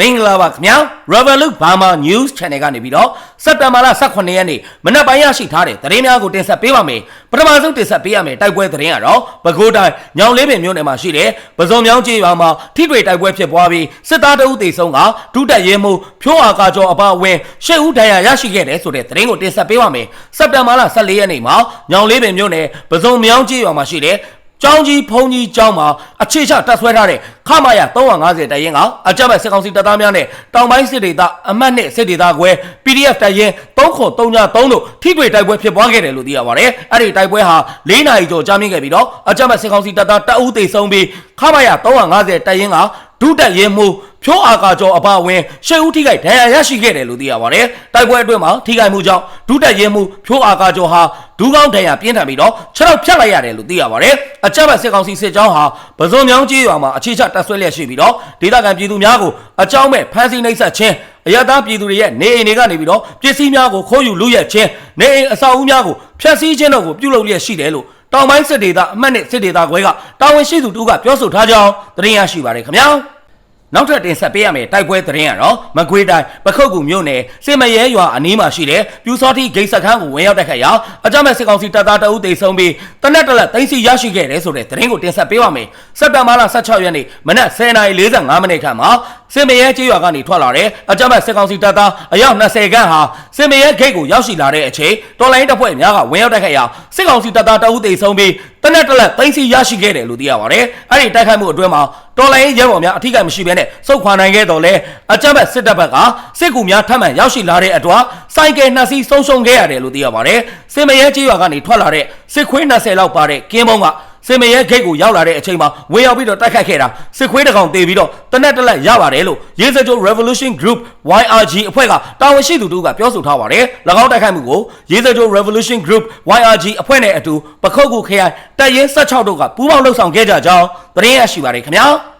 မင်္ဂလာပါခင်ဗျာ Revolut Burma News Channel ကနေပြီးတော့စက်တဘာလ18ရက်နေ့မနက်ပိုင်းရရှိထားတဲ့သတင်းများကိုတင်ဆက်ပေးပါမယ်ပထမဆုံးတင်ဆက်ပေးရမယ်တိုက်ပွဲသတင်းကတော့ပဲခူးတိုင်းညောင်လေးပင်မြို့နယ်မှာရှိတဲ့ပဇွန်မြောင်းကျေးရွာမှာထိတွေ့တိုက်ပွဲဖြစ်ပွားပြီးစစ်သားတအုပ်တေဆုံးကဒုတက်ရဲမှုဖြိုးအာကာကျော်အပါအဝင်ရှစ်ဦးဒဏ်ရာရရှိခဲ့တယ်ဆိုတဲ့သတင်းကိုတင်ဆက်ပေးပါမယ်စက်တဘာလ14ရက်နေ့မှာညောင်လေးပင်မြို့နယ်ပဇွန်မြောင်းကျေးရွာမှာရှိတဲ့ ကျောင်းကြီးဖုံကြီးကျောင်းမှာအခြေချတပ်ဆွဲထားတဲ့ခမာရ350တရင်ကအကြမ်းဖက်စစ်ကောင်စီတပ်သားများနဲ့တောင်ပိုင်းစစ်ဒေသအမှတ်နဲ့စစ်ဒေသခွဲ PDF တရင်3933တို့ထိတွေ့တိုက်ပွဲဖြစ်ပွားခဲ့တယ်လို့သိရပါတယ်။အဲ့ဒီတိုက်ပွဲဟာ၄နာရီကျော်ကြာမြင့်ခဲ့ပြီးတော့အကြမ်းဖက်စစ်ကောင်စီတပ်သားတအုပ်သိဆုံးပြီးခမာရ350တရင်ကဒုတက်ရင်မှု ဖြိုးအာကာကျော်အပါအဝင်ရှေ့ဦးထိခိုက်ဒဏ်ရာရရှိခဲ့တယ်လို့သိရပါတယ်။တိုက်ပွဲအတွင်းမှာထိခိုက်မှုကြောင့်ဒုတက်ရင်မှုဖြိုးအာကာကျော်ဟာဒူးကောင်းဒဏ်ရာပြင်းထန်ပြီးတော့ခြေထောက်ဖြတ်လိုက်ရတယ်လို့သိရပါတယ်။အကြမ်းဖက်စစ်ကောင်စီစစ်ကြောင်းဟာပဇွန်မြောင်းကြီးရွာမှာအခြေချတပ်ဆွဲလျက်ရှိပြီးတော့ဒေသခံပြည်သူများကိုအကြောင်းမဲ့ဖမ်းဆီးနှိပ်စက်ခြင်းအရသာပြည်သူတွေရဲ့နေအိမ်တွေကနေပြီးတော့ပစ္စည်းများကိုခိုးယူလူရက်ခြင်းနေအိမ်အဆောက်အဦများကိုဖျက်ဆီးခြင်းတို့ကိုပြုလုပ်လျက်ရှိတယ်လို့တောင်ပိုင်းစစ်ဒေသအမှတ်နဲ့စစ်ဒေသခွဲကတာဝန်ရှိသူတူကပြောဆိုထားကြောင်းသတင်းရရှိပါတယ်ခင်ဗျာ။ နောက်ထပ်တင်ဆက်ပေးရမယ့်တိုက်ပွဲသတင်းကတော့မကွေးတိုင်းပခုတ်ကူမြို့နယ်စင်မရဲရွာအနီးမှာရှိတဲ့ပြူစောတိဂိတ်စခန်းကိုဝင်ရောက်တဲ့ခါရာအကြမ်းမဲ့စစ်ကောင်စီတပ်သားတအုပ်တေဆုံးပြီးတနက်တလက်သိမ်းဆီရရှိခဲ့တယ်ဆိုတဲ့သတင်းကိုတင်ဆက်ပေးပါမယ်။စက်တင်ဘာလ16ရက်နေ့မနက်10:45မိနစ်ခန့်မှာ စင်မရဲကျေးရွာကနေထွက်လာတဲ့အကြမ်းမဲ့စစ်ကောင်စီတပ်သားအယောက်20ခန့်ဟာစင်မရဲဂိတ်ကိုရောက်ရှိလာတဲ့အချိန်တော်လိုင်းတပ်ဖွဲ့များကဝင်ရောက်တဲ့ခါရာစစ်ကောင်စီတပ်သားတအုပ်တေဆုံးပြီးတနက်တလက်သိမ်းဆီရရှိခဲ့တယ်လို့သိရပါတယ်။အဲ့ဒီတိုက်ခိုက်မှုအတွင်းမှာတော်လိုင်းရဲဘော်များအထူးကမရှိဘဲနဲ့စုခွာနိုင်ခဲ့တော့လဲအကြမ်းဖက်စစ်တပ်ဘက်ကစစ်ကူများထပ်မံရောက်ရှိလာတဲ့အတွက်စိုက်ကယ်နှစ်စီးဆုံးရှုံးခဲ့ရတယ်လို့သိရပါတယ်။စင်မရဲကြီးရွာကနေထွက်လာတဲ့စစ်ခွေး20လောက်ပါတဲ့ကင်းဘုံက စင်မရဲဂိတ်ကိုရောက်လာတဲ့အချိန်မှာဝင်ရောက်ပြီးတော့တိုက်ခိုက်ခဲ့တာစစ်ခွေးတစ်ကောင်တေးပြီးတော့တနက်တက်လက်ရပါတယ်လို့ရေစကြို Revolution Group YRG အဖွဲ့ကတာဝန်ရှိသူတို့ကပြောဆိုထားပါတယ်။၎င်းတိုက်ခိုက်မှုကိုရေစကြို Revolution Group YRG အဖွဲ့နဲ့အတူပခုတ်ကူခရိုင်တပ်ရင်း16တို့ကပူးပေါင်းလှုပ်ဆောင်ခဲ့ကြကြောင်းသတင်းရရှိပါတယ်ခင်ဗျာ။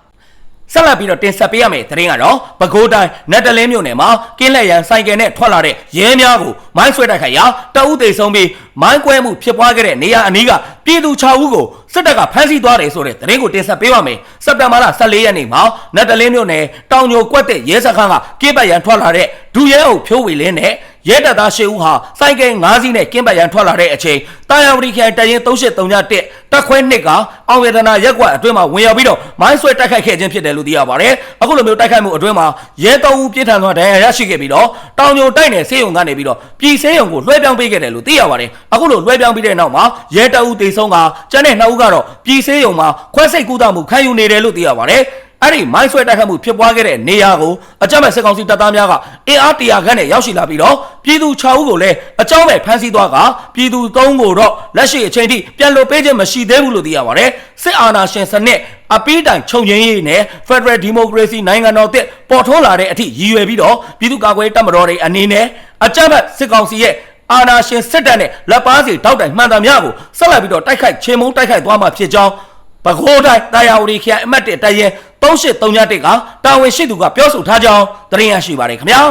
ဆက်လက်ပြီးတော့တင်ဆက်ပေးရမယ့်သတင်းကတော့ပဲခူးတိုင်းနတ်တလင်းမြို့နယ်မှာကင်းလက်ရန်ဆိုင်ကယ်နဲ့ထွက်လာတဲ့ရဲများကိုမိုင်းဆွဲတိုက်ခိုက်ရာတအုပ်သေးဆုံးပြီးမိုင်းကွဲမှုဖြစ်ပွားခဲ့တဲ့နေရာအနီးကပြည်သူ6ဦးကို စစ်တပ်ကဖမ်းဆီးသွားတယ်ဆိုတဲ့သတင်းကိုတင်ဆက်ပေးပါမယ်။စက်တင်ဘာလ14ရက်နေ့မှာနတ်တလင်းမြို့နယ်တောင်ညိုကွက်တဲ့ရဲစခန်းကကင်းပတ်ရန်ထွက်လာတဲ့ဒူရဲအုပ်ဖြိုးဝေလင်းနဲ့ရဲတပ်သား၈ဦးဟာစိုက်ကဲ၅စီးနဲ့ကင်းပတ်ရန်ထွက်လာတဲ့အချိန်တာယာဝတီခရိုင်တရင်3831တက်ခွဲနှစ်ကအောင်ရတနာရက်ကွက်အတွင်းမှာဝင်ရောက်ပြီးတော့မိုင်းဆွဲတိုက်ခိုက်ခဲ့ခြင်းဖြစ်တယ်လို့သိရပါတယ်။အခုလိုမျိုးတိုက်ခိုက်မှုအတွင်းမှာရဲတောင်ဦးပြစ်ထန်စွာဒဏ်ရာရရှိခဲ့ပြီးတော့တောင်ညိုတိုက်နယ်ဆေးရုံကနေပြီးတော့ပြည်ဆေးရုံကိုလွှဲပြောင်းပေးခဲ့တယ်လို့သိရပါတယ်။အခုလိုလွှဲပြောင်းပြီးတဲ့နောက်မှာရဲတအုပ်တေဆုံးကကျန်တဲ့နှစ်ဦးကတော့ပြည်ဆေးရုံမှာခွဲစိတ်ကူးသမှုခံယူနေတယ်လို့သိရပါတယ်။အဲ့ဒီမိုင်းဆွဲတိုက်ခတ်မှုဖြစ်ပွားခဲ့တဲ့နေရာကိုအကြမ်းမဲ့စစ်ကောင်စီတပ်သားများကအင်အားတရာခန့်နဲ့ရောက်ရှိလာပြီးတော့ပြည်သူ6ဦးကိုလည်းအကြောင်းမဲ့ဖမ်းဆီးသွားကပြည်သူ3ကိုတော့လက်ရှိအချိန်ထိပြန်လွတ်ပေးခြင်းမရှိသေးဘူးလို့သိရပါတယ်စစ်အာဏာရှင်စနစ်အပီးတိုင်ချုပ်ငင်းရေးနဲ့ Federal Democracy နိုင်ငံတော်တစ်ပေါ်ထွန်းလာတဲ့အထိရည်ရွယ်ပြီးတော့ပြည်သူ့ကာကွယ်ရေးတပ်မတော်တွေအနေနဲ့အကြမ်းဖက်စစ်ကောင်စီရဲ့ အာဏာရှင်စစ်တပ်နဲ့လက်ပါစီတောက်တိုင်မှန်သမျှကိုဆက်လက်ပြီးတော့တိုက်ခိုက်ချေမှုန်းတိုက်ခိုက်သွားမှာဖြစ်ကြောင်းပဲခူးတိုင်းတာယာဝတီခရိုင်အမှတ်1တရဲ3831ကတာဝန်ရှိသူကပြောဆိုထားကြောင်းသတင်းရရှိပါတယ်ခင်ဗျာ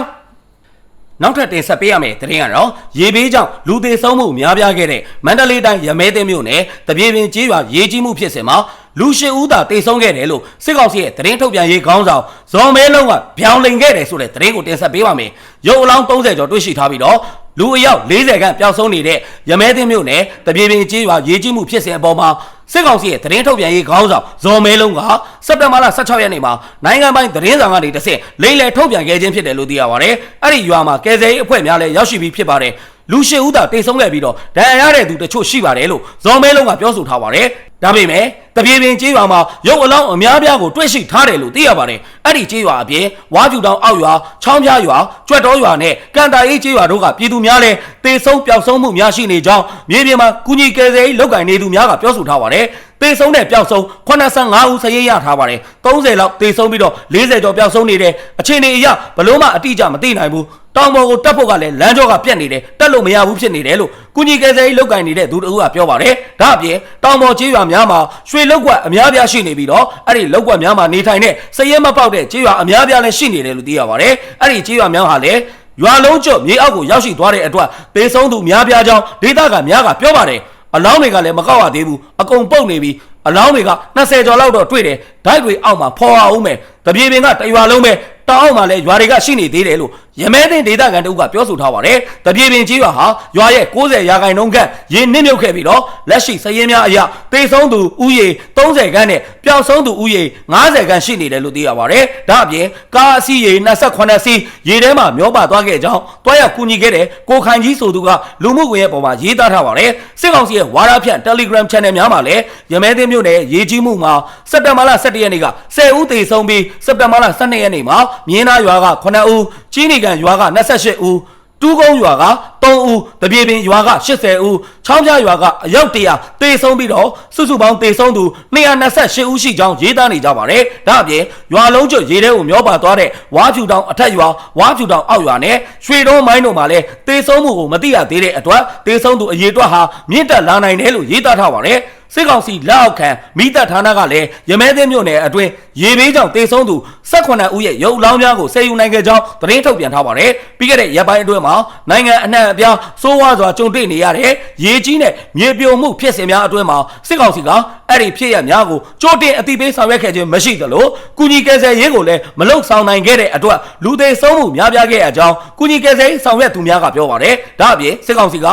နောက်ထပ်တင်ဆက်ပေးရမယ့်သတင်းကတော့ရေဘေးကြောင့်လူသေဆုံးမှုများပြားခဲ့တဲ့မန္တလေးတိုင်းရမဲသိမ်းမြို့နယ်တပြေပင်ကျေးရွာရေကြီးမှုဖြစ်စဉ်မှာလူရှိဦးသာတေဆုံးခဲ့တယ်လို့စစ်ကောင်စီရဲ့သတင်းထုတ်ပြန်ရေးခေါင်းဆောင်ဇော်မဲလုံးကပြောင်းလင်ခဲ့တယ်ဆိုတဲ့သတင်းကိုတင်ဆက်ပေးပါမယ်။ရုပ်အလောင်း30ကျော်တွေ့ရှိထားပြီးတော့ လူအယောက်40ခန့်ပျောက်ဆုံးနေတဲ့ရမဲသိမ်းမြို့နယ်တပြေပင်ကျေးရွာရေကြီးမှုဖြစ်စဉ်အပေါ်မှာစစ်ကောင်စီရဲ့သတင်းထုတ်ပြန်ရေးခေါင်းဆောင်ဇော်မဲလုံးကစက်တင်ဘာလ16ရက်နေ့မှာနိုင်ငံပိုင်သတင်းစာကနေတစ်ဆင့်လိမ့်လည်ထုတ်ပြန်ခဲ့ခြင်းဖြစ်တယ်လို့သိရပါတယ်။အဲ့ဒီရွာမှာကယ်ဆယ်ရေးအဖွဲ့များလည်းရောက်ရှိပြီးဖြစ်ပါတယ်။လူရှိဦးသာတိတ်ဆုံးခဲ့ပြီးတော့ဒဏ်ရာရတဲ့သူတချို့ရှိပါတယ်လို့ဇော်မဲလုံးကပြောဆိုထားပါတယ်။ဒါပေမဲ့ တပြေပင်ကျေးရွာမှာရုပ်အလောင်းအများပြားကိုတွေ့ရှိထားတယ်လို့သိရပါတယ်။အဲ့ဒီကျေးရွာအပြင်ဝါကျူတောင်အောက်ရွာချောင်းပြားရွာကြွက်တော်ရွာနဲ့ကန်တာအေးကျေးရွာတို့ကပြည်သူများလည်းတေဆုံးပျောက်ဆုံးမှုများရှိနေကြောင်းမြေပြင်မှာကုညီကယ်ဆယ်ရေးလုပ်ကင်နေသူများကပြောဆိုထားပါတယ်။ တေဆုံးတဲ့ပျောက်ဆုံး85ဦးစရေးရထားပါတယ်30လောက်တေဆုံးပြီးတော့40ကျော်ပျောက်ဆုံးနေတဲ့အခြေအနေအရဘလို့မှအတိအကျမသိနိုင်ဘူးတောင်ပေါ်ကိုတက်ဖို့ကလည်းလမ်းကြောကပြက်နေတယ်တက်လို့မရဘူးဖြစ်နေတယ်လို့ကုညီကယ်ဆယ်ရေးလောက်ကင်နေတဲ့သူတို့ကပြောပါတယ်ဒါအပြင်တောင်ပေါ်ကျေးရွာများမှာရွှေလောက်ကွက်အများပြားရှိနေပြီးတော့အဲ့ဒီလောက်ကွက်များမှာနေထိုင်တဲ့စရဲမပေါက်တဲ့ကျေးရွာအများပြားလည်းရှိနေတယ်လို့သိရပါတယ်အဲ့ဒီကျေးရွာများဟာလည်းရွာလုံးကျွတ်မြေအောက်ကိုရောက်ရှိသွားတဲ့အတွက်ပေဆုံးသူများပြားကြောင်းဒေသကများကပြောပါတယ် အလောင်းတွေကလည်းမကောက်ရသေးဘူးအကုန်ပုတ်နေပြီအလောင်းတွေက20ကျော်လောက်တော့တွေ့တယ်ဓာတ်တွေအောက်မှာဖော်အောင်မယ်တပြေပင်ကတရွာလုံးပဲတတောင်အောက်မှာလည်းရွာတွေကရှိနေသေးတယ်လို့ ရမဲတဲ့ဒေသခံတို့ကပြောဆိုထားပါတယ်တပြေပင်ကြီးရွာဟာရွာရဲ့60ရာခိုင်နှုန်းခန့်ရေနစ်မြုပ်ခဲ့ပြီးတော့လက်ရှိစည်ရင်းများအရတေဆုံးသူဥယေ30ခန်းနဲ့ပျောက်ဆုံးသူဥယေ90ခန်းရှိနေတယ်လို့သိရပါတယ်ဒါအပြင်ကားအစီးရေ28စီးရေထဲမှာမျောပါသွားခဲ့ကြောင်းတွားရောက်ကူညီခဲ့တဲ့ကိုခိုင်ကြီးဆိုသူကလူမှုကွန်ရက်ပေါ်မှာရေးသားထားပါတယ်စစ်ကောင်စီရဲ့ဝါရဖြန့် Telegram Channel များမှာလည်းရမဲသိမ်းမြို့နယ်ရေကြီးမှုမှာစက်တဘာလ17ရက်နေ့က10ဦးသေဆုံးပြီးစက်တဘာလ12ရက်နေ့မှာမြင်းသားရွာက9ဦးကြီးနေကန်ရွာက28ဦးတူးကုန်းရွာက3ဦးတပြေပင်ရွာက80ဦးချောင်းပြရွာကအယောက်100သေဆုံးပြီးတော့စုစုပေါင်းသေဆုံးသူ228ဦးရှိကြောင်းရေးသားနေကြပါတယ်ဒါအပြင်ရွာလုံးကျွတ်ရေထဲကိုမျောပါသွားတဲ့ဝါဖြူတောင်အထက်ရွာဝါဖြူတောင်အောက်ရွာနဲ့ရွှေတုံးမိုင်းတို့မှာလည်းသေဆုံးမှုကိုမသိရသေးတဲ့အတွက်သေဆုံးသူအရေအတွက်ဟာမြင့်တက်လာနိုင်တယ်လို့ရေးသားထားပါတယ် စစ်ကောင်စီလက်အောက်ခံမိသက်ဌာနကလည်းရမဲသိမ်းမြို့နယ်အတွင်းရေဘေးကြောင့်တေဆုံးသူ18ဦးရဲ့ရုပ်အလောင်းများကိုဆယ်ယူနိုင်ခဲ့ကြောင်းသတင်းထုတ်ပြန်ထားပါတယ်။ပြီးခဲ့တဲ့ရက်ပိုင်းအတွင်းမှာနိုင်ငံအနှံ့အပြားစိုးဝါးစွာကြုံတွေ့နေရတဲ့ရေကြီးနဲ့မြေပြိုမှုဖြစ်စဉ်များအတွင်းမှာစစ်ကောင်စီကအဲ့ဒီဖြစ်ရများကိုကြိုတင်အသိပေးဆောင်ရွက်ခဲ့ခြင်းမရှိသလိုကုညီကယ်ဆယ်ရေးကိုလည်းမလုံဆောင်နိုင်ခဲ့တဲ့အတွက်လူသေးဆုံးမှုများပြားခဲ့ရကြောင်းကုညီကယ်ဆယ်ရေးဆောင်ရွက်သူများကပြောပါတယ်။ဒါအပြင်စစ်ကောင်စီက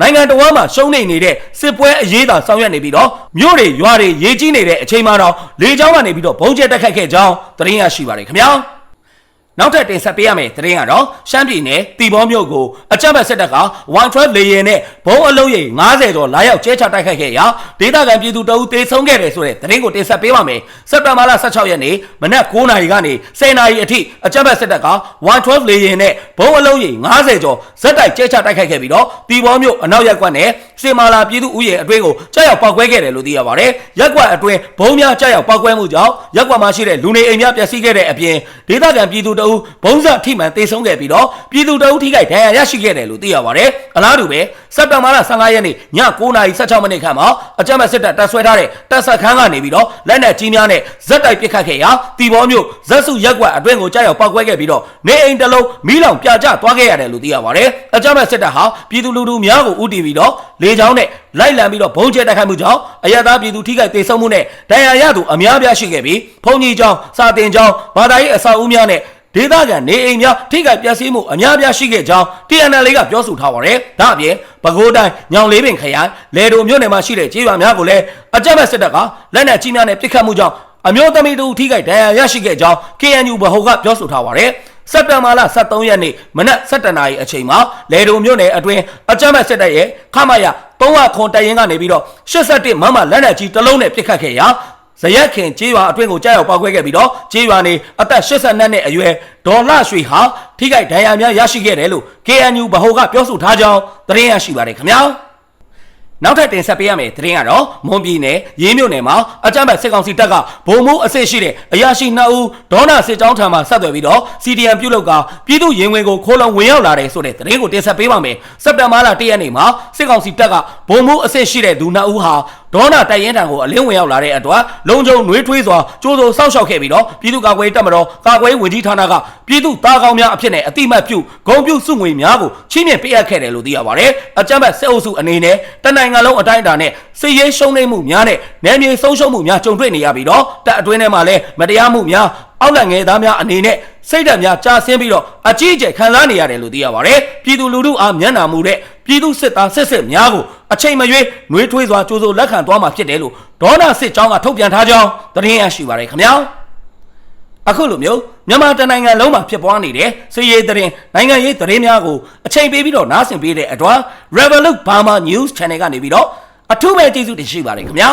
နိုင်ငံတော်မှာရှုံးနေနေတဲ့စစ်ပွဲအရေးသာဆောင်ရွက်နေပြီးတော့မြို့တွေရွာတွေရေးကြီးနေတဲ့အချိန်မှတော့လေကြောင်းကနေပြီးတော့ဘုံကျက်တက်ခတ်ခဲ့ကြောင်းသတင်းရရှိပါတယ်ခင်ဗျာ နောက်ထပ်တင်ဆက်ပေးရမယ့်သတင်းကတော့ရှမ်းပြည်နယ်တီဘောမြို့ကိုအကြမ်းဖက်စစ်တပ်က112လေယာဉ်နဲ့ဘုံအလုံးရိပ်90ကျော်လာရောက်ကျဲချတိုက်ခိုက်ခဲ့ရာဒေသခံပြည်သူတအုပ်တေဆုံးခဲ့တယ်ဆိုတဲ့သတင်းကိုတင်ဆက်ပေးပါမယ်စက်တင်ဘာလ16ရက်နေ့မနက်9:00နာရီကနေ10:00နာရီအထိအကြမ်းဖက်စစ်တပ်က112လေယာဉ်နဲ့ဘုံအလုံးရိပ်90ကျော်ဇက်တိုက်ကျဲချတိုက်ခိုက်ခဲ့ပြီးတော့တီဘောမြို့အနောက်ရက်ကွက်နဲ့စေမာလာပြည်သူဥယျာဉ်အတွင်းကိုကြောက်ရောက်ပောက်ကွဲခဲ့တယ်လို့သိရပါတယ်ရက်ကွက်အတွင်းဘုံများကြောက်ရောက်ပောက်ကွဲမှုကြောင့်ရက်ကွက်မှာရှိတဲ့လူနေအိမ်များပျက်စီးခဲ့တဲ့အပြင်ဒေသခံပြည်သူတအုပ်ဘုံစထိမှန်တေဆုံးခဲ့ပြီးတော့ပြည်သူတအုပ်ထိခိုက်ဒဏ်ရာရရှိခဲ့တယ်လို့သိရပါတယ်အလားတူပဲစက်တင်ဘာလ15ရက်နေ့ည9:16မိနစ်ခန့်မှာအကြမ်းဖက်စစ်တပ်တပ်ဆွဲထားတဲ့တပ်ဆက်ခန်းကနေပြီးတော့လက်နက်ကြီးများနဲ့ဇက်တိုက်ပစ်ခတ်ခဲ့ရာတီဘောမြို့ဇက်စုရက်ကွက်အတွင်းကိုကြောက်ရောက်ပောက်ကွဲခဲ့ပြီးတော့နေအိမ်တစ်လုံးမီးလောင်ပြကျသွားခဲ့ရတယ်လို့သိရပါတယ်အကြမ်းဖက်စစ်တပ်ဟာပြည်သူလူထုများကိုဥတီပြီးတော့လေကြောင်းနဲ့လိုက်လံပြီးတော့ဘုံကျဲတိုက်ခိုက်မှုကြောင့်အရသာပြည်သူထိခိုက်ဒေဆုံးမှုနဲ့ဒဏ်ရာရသူအများပြားရှိခဲ့ပြီးဘုံကြီးကျောင်းစာတင်ကျောင်းဘာသာရေးအဆောက်အဦများနဲ့ ဒေသခံနေအိမ်များထိခိုက်ပျက်စီးမှုအများပြားရှိခဲ့ကြောင်း TNL ကပြောဆိုထားပါတယ်။ဒါအပြင်ပဲခူးတိုင်းညောင်လေးပင်ခရိုင်လေတိုမြို့နယ်မှာရှိတဲ့ကျေးရွာများကိုလည်းအကြမ်းဖက်စစ်တပ်ကလက်နက်ကြီးများနဲ့ပစ်ခတ်မှုကြောင့်အမျိုးသမီးတို့ထိခိုက်ဒဏ်ရာရရှိခဲ့ကြောင်း KNU ဗဟိုကပြောဆိုထားပါတယ်။စက်တင်ဘာလ23ရက်နေ့မနက်7:00နာရီအချိန်မှာလေတုံမြို့နယ်အတွင်းအကြမ်းဖက်စစ်တပ်ရဲ့ခမရ300ခွန်တရင်ကနေပြီးတော့81မမလက်နက်ကြီးတစ်လုံးနဲ့ပစ်ခတ်ခဲ့ရာ ဇရက်ခင်ကျေးရွာအတွင်းကိုကြားရောက်ပောက်ကွဲခဲ့ပြီးတော့ကျေးရွာနေအသက်82နှစ်အရွယ်ဒေါ်လာရွှေဟာထိခိုက်ဒဏ်ရာများရရှိခဲ့တယ်လို့ KNU ဗဟိုကပြောဆိုထားကြောင်းသတင်းရရှိပါတယ်ခင်ဗျာနောက်ထပ်တင်ဆက်ပေးရမယ့်သတင်းကတော့မွန်ပြည်နယ်ရေးမြို့နယ်မှာအကြမ်းဖက်စစ်ကောင်စီတပ်ကဗိုလ်မှူးအဆင့်ရှိတဲ့အရာရှိ2ဦးဒေါနာစစ်ကြောင်းထံမှဆက်သွယ်ပြီးတော့ CDM ပြုလုပ်ကပြည်သူရင်ဝင်ကိုခိုးလုံဝင်ရောက်လာတယ်ဆိုတဲ့သတင်းကိုတင်ဆက်ပေးပါမယ်စက်တင်ဘာလ1ရက်နေ့မှာစစ်ကောင်စီတပ်ကဗိုလ်မှူးအဆင့်ရှိတဲ့သူ2ဦးဟာ ဒေါနာတိုက်ရင်တံကိုအလင်းဝင်ရောက်လာတဲ့အတွက်လုံခြုံနှွေးထွေးစွာကြိုးစိုးစောက်ရှောက်ခဲ့ပြီးတော့ပြည်သူ့ကာကွယ်တပ်မတော်ကာကွယ်ဝင်ကြီးဌာနကပြည်သူသားကောင်းများအဖြစ်နဲ့အတိမတ်ပြုဂုံပြုစုငွေများကိုချီးမြှင့်ပေးအပ်ခဲ့တယ်လို့သိရပါတယ်အကြမ်းဖက်စစ်အုပ်စုအနေနဲ့တနိုင်ငံလုံးအတိုင်းအတာနဲ့စစ်ရေးရှုံးနိမ့်မှုများနဲ့နယ်မြေဆုံးရှုံးမှုများကြုံတွေ့နေရပြီးတော့တပ်အတွင်းထဲမှာလည်းမတရားမှုများ အောက်လက်ငယ်သားများအနေနဲ့စိတ်ဓာတ်များကြာဆင်းပြီးတော့အကြီးအကျယ်ခံစားနေရတယ်လို့သိရပါတယ်ပြည်သူလူထုအားမျက်နှာမူတဲ့ပြည်သူစစ်သားစစ်စစ်များကိုအချိန်မရွေးနှွေးထွေးစွာကြိုးစိုးလက်ခံသွားမှာဖြစ်တယ်လို့ဒေါနာစစ်ကြောင်းကထုတ်ပြန်ထားကြောင်းသတင်းရရှိပါတယ်ခင်ဗျာအခုလိုမျိုးမြန်မာတနိုင်ငံလုံးမှာဖြစ်ပွားနေတဲ့စစ်ရေးသတင်းနိုင်ငံရေးသတင်းများကိုအချိန်ပေးပြီးတော့နားဆင်ပေးတဲ့အတွက် Revolut Burma News Channel ကနေပြီးတော့အထူးပဲကျေးဇူးတင်ရှိပါတယ်ခင်ဗျာ